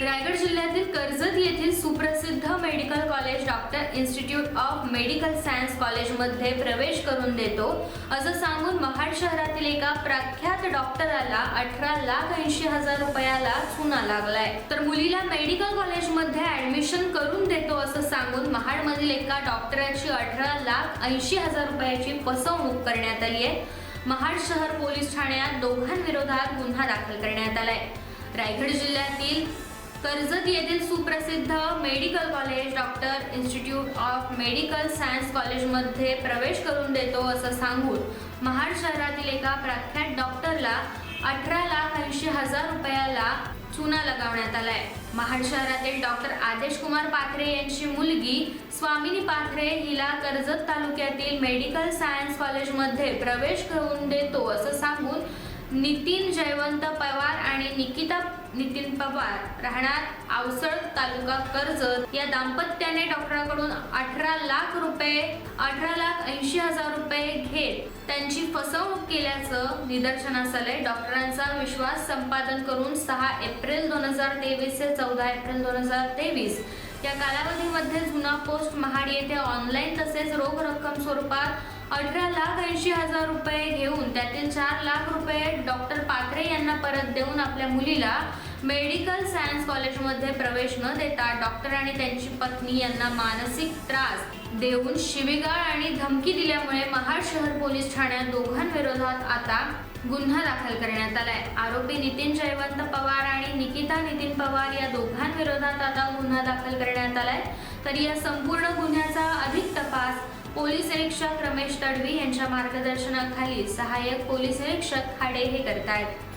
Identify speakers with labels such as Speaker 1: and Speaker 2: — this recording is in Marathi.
Speaker 1: रायगड जिल्ह्यातील कर्जत येथील सुप्रसिद्ध medical college doctor institute of medical science कॉलेजमध्ये प्रवेश करून देतो. असं सांगून महाड शहरातील एका प्रख्यात डॉक्टराला अठरा लाख ऐंशी हजार रुपयाला चुना लागलाय. तर मुलीला मेडिकल कॉलेजमध्ये ऍडमिशन करून देतो असं सांगून महाडमधील एका डॉक्टराची अठरा लाख ऐंशी हजार रुपयाची फसवणूक करण्यात आली आहे. महाड शहर पोलीस ठाण्यात दोघांविरोधात गुन्हा दाखल करण्यात आलाय. रायगड जिल्ह्यातील कर्जत येथील सुप्रसिद्ध medical college doctor institute of medical science कॉलेजमध्ये प्रवेश करून देतो असं सांगून महाड शहरातील एका प्रख्यात डॉक्टरला अठरा लाख ऐंशी हजार रुपयाला चुना लगावण्यात आलाय. महाड शहरातील डॉक्टर आदेश कुमार पाथरे यांची मुलगी स्वामिनी पाथरे हिला कर्जत तालुक्यातील मेडिकल सायन्स कॉलेजमध्ये प्रवेश करून देतो असं सांगून नितीन जयवंत पवार आणि निकिता नितीन पवार राहणार आवसळ तालुका कर्जत. या दाम्पत्याने डॉक्टरांकडून अठरा लाख रुपये अठरा लाख ऐंशी हजार रुपये घेत त्यांची फसवणूक केल्याचं निदर्शनास आलंय डॉक्टरांचा विश्वास संपादन करून सहा एप्रिल दोन हजार तेवीस ते चौदा एप्रिल दोन हजार तेवीस. या कालावधीमध्ये जुना पोस्ट महाड येथे ऑनलाईन तसेच रोख रक्कम स्वरूपात अठरा लाख ऐंशी हजार रुपये घेऊन त्यातील चार लाख रुपये डॉक्टर पात्रे यांना परत देऊन आपल्या मुलीला मेडिकल सायन्स कॉलेजमध्ये प्रवेश न देता डॉक्टर आणि त्यांची पत्नी यांना मानसिक त्रास देऊन शिवीगाळ आणि धमकी दिल्यामुळे महाड शहर पोलीस ठाण्यात दोघांविरोधात आता गुन्हा दाखल करण्यात आलाय. आरोपी नितीन जयवंत पवार आणि निकिता नितीन पवार या दोघांविरोधात आता गुन्हा दाखल करण्यात आलाय. तर या संपूर्ण गुन्ह्याचा अधिक तपास पोलीस निरीक्षक रमेश तडवी यांच्या मार्गदर्शनाखाली सहाय्यक पोलीस निरीक्षक खाडे हे करतायत.